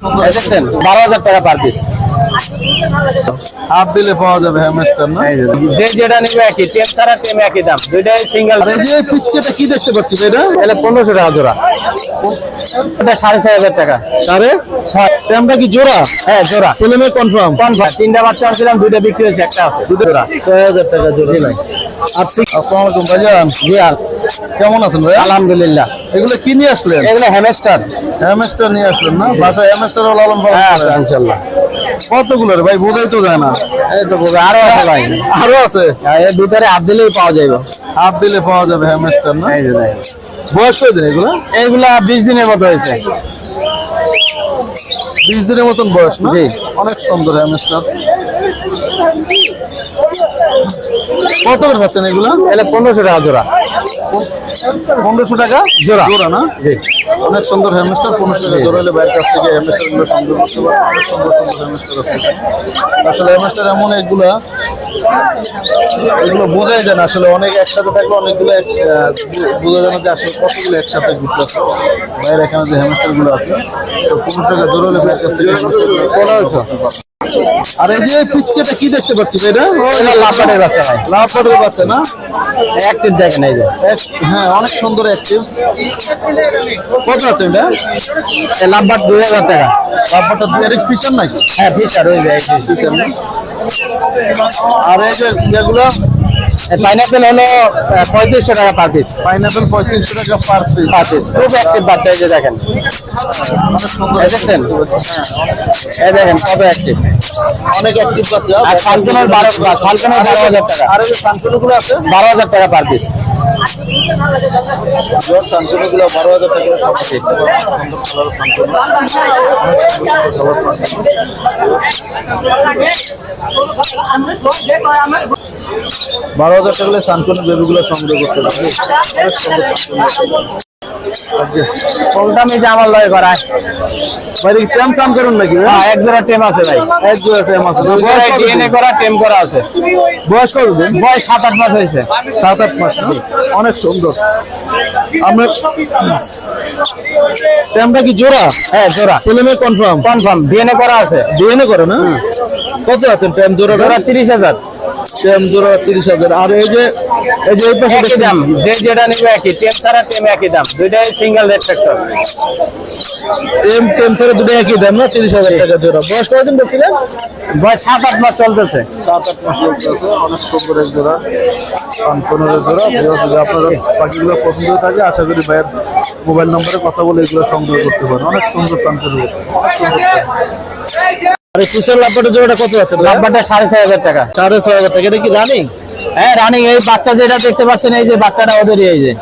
দেখছেন বারো হাজার টাকা পার পিস হাফ দিলে পাওয়া যাবে হ্যামস্টার না? যে যেটা নিবে একই টেম ছাড়া টেম একই দাম দুইটাই সিঙ্গেল যে পিচ্ছেটা কি দেখতে পাচ্ছি এটা? এটা পনেরোশো টাকা জোড়া। এটা সাড়ে ছয় হাজার টাকা। সাড়ে? ছয়। ট্যামটা কি জোড়া? হ্যাঁ জোড়া। ছেলে কনফার্ম কনফার্ম তিনটা বাচ্চা আনছিলাম দুইটা বিক্রি হয়েছে একটা আছে দুটো জোড়া। ছয় হাজার টাকা জোড়া। আলাইকুম ভাইজান। জি আর কেমন আছেন ভাই? আলহামদুলিল্লাহ। এগুলো কি নিয়ে আসলেন? এগুলো হ্যামস্টার হ্যামস্টার নিয়ে আসলেন না? বাসায় হ্যামস্টার হ্যাঁ আছে করেন। ইনশাল্লাহ। কতগুলো ভাই বোঝাই তো যায় না। এই তো বোঝা আরও আছে ভাই। আরও আছে? এর ভিতরে হাত দিলেই পাওয়া যাবে হাফ দিলে পাওয়া যাবে হ্যামস্টার না? এই যে ভাই। বয়স কয়দিন এগুলো? এইগুলা বিশ দিনের মতো হয়েছে। বিশ দিনের মতন বয়স না? জি। অনেক সুন্দর হ্যামস্টার কত করে পাচ্ছেন এগুলো? এটা পনেরোশো টাকা জোড়া। পনেরোশো টাকা জোড়া। জোড়া না? জি। অনেক সুন্দর হ্যামস্টার পনেরোশো টাকা জোড়া হলে বাইরের কাছ থেকে হ্যামস্টারগুলো সংগ্রহ করতে পারেন অনেক সুন্দর সুন্দর হ্যামস্টার আছে। আসলে হ্যামস্টার এমন এগুলা এগুলো বোঝাই যায় না। আসলে অনেক একসাথে থাকলে অনেকগুলো বোঝা যায় না যে আসলে কতগুলো একসাথে ঘুরতে আছে বাইরে এখানে যে হ্যামস্টারগুলো আছে তো পনেরোশো টাকা জোড়া হলে বাইরের কাছ থেকে আর এই যে পিচ্ছেটা কি দেখতে পাচ্ছি এটা? লাফাটের বাচ্চা। ভাই লাভ বাচ্চা না? অ্যাক্টিভ দেখেন এই যে। হ্যাঁ অনেক সুন্দর অ্যাক্টিভ কত আছে এটা? এই দুই হাজার টাকা। লাভ দুই হাজার ফিচার নাকি? হ্যাঁ ফিচার ওই যে ফিচার আর এই যে যেগুলো পাইনাপেল হলো পঁয়ত্রিশশো টাকা পার পিস পাইনাপেল পঁয়ত্রিশশো টাকা পার পিস পার পিস খুব অ্যাক্টিভ বাচ্চা এই যে দেখেন। দেখেন? সুন্দর এই দেখেন কত অ্যাক্টিভ অনেক অ্যাক্টিভ বাচ্চা। আর শান্তনুর বারো শান্তনুর বারো হাজার টাকা। আর এই শান্তনুগুলো আছে? বারো হাজার টাকা পার পিস বারো হাজার টাকা সানকুনু বারো হাজার বেবিগুলো সংগ্রহ করতে পারবে। কোনটা আমি জামাল লয় করা ভাই টেম সান করুন নাকি হ্যাঁ এক জোড়া টেম আছে ভাই। এক জোড়া টেম আছে। ডিএনএ করা টেম করা আছে। বয়স কত দিন? বয়স সাত আট মাস হয়েছে। সাত আট মাস অনেক সুন্দর। আমরা টেমটা কি জোড়া? হ্যাঁ জোড়া। ছেলে কনফার্ম কনফার্ম ডিএনএ করা আছে। ডিএনএ করে না? কত আছে টেম জোড়া জোড়া তিরিশ হাজার। টেম জোড়া তিরিশ হাজার। আর এই যে এই যে এই পাশে একই দাম যে যেটা নিবে একই টেম ছাড়া টেম একই দাম দুইটাই সিঙ্গেল রেট ফ্যাক্টর টেম টেম ছাড়া দুটো একই দাম না? তিরিশ হাজার টাকা জোড়া। বয়স কতদিন বলছিলেন? বয়স সাত আট মাস চলতেছে। সাত আট মাস চলতেছে। অনেক সুন্দর এক জোড়া। পনেরো জোড়া যদি আপনারা পাখিগুলো পছন্দ হয়ে থাকে আশা করি ভাইয়ের মোবাইল নম্বরে কথা বলে এগুলো সংগ্রহ করতে পারেন। অনেক সুন্দর সানকুন আর এই কুশাল লাভবাটের জোড়াটা কত আছে ভাইয়া? লাভবারটা সাড়ে ছয় হাজার টাকা। সাড়ে ছয় হাজার টাকা। এটা কি রানিং হ্যাঁ রানিং এই বাচ্চা যেটা দেখতে পাচ্ছেন এই যে বাচ্চাটা ওদেরই এই যে।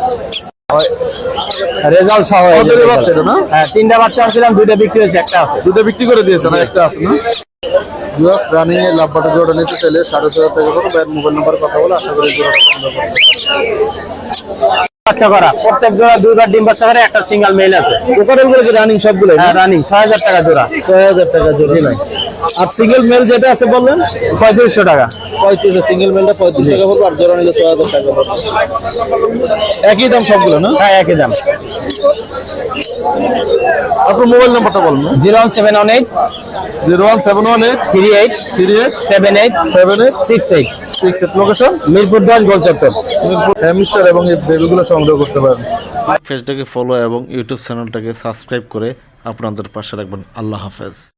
রেজাল্ট সহ না? হ্যাঁ তিনটা বাচ্চা আনছিলাম দুইটা বিক্রি হয়েছে একটা আছে। দুটো বিক্রি করে দিয়েছে না একটা আছে না? বিকজ রানিং এর লাভবাটের জোড়াটা নিতে চাইলে সাড়ে ছয় হাজার টাকা করে ভাইয়ের মোবাইল নম্বরে কথা বলে আশা করি জোড়াটা বাচ্চা করা প্রত্যেক জোড়া দুইবার ডিম বাচ্চা করে একটা সিঙ্গেল মেল আছে। ওখানে কি রানিং সবগুলো হ্যাঁ রানিং ছয় হাজার টাকা জোড়া। ছয় হাজার টাকা জোড়া। আর সিঙ্গেল মেল যেটা আছে বললেন? পঁয়ত্রিশশো টাকা। পঁয়ত্রিশ সিঙ্গেল মেলটা পঁয়ত্রিশ টাকা পড়বে আর জোড়া নিলে ছয় হাজার টাকা পড়বে। একই দাম সবগুলো না? হ্যাঁ একই দাম। আপনার মোবাইল নাম্বারটা বলুন zero one seven one eight zero one seven one eight three eight three eight seven eight seven eight six eight. Six eight location Mirpur দশ গোল চত্বর। হ্যামিস্টার এবং এই বেবিগুলো সংগ্রহ করতে পারেন। পেজটাকে ফলো এবং ইউটিউব চ্যানেলটাকে সাবস্ক্রাইব করে আপনাদের পাশে রাখবেন। আল্লাহ হাফেজ।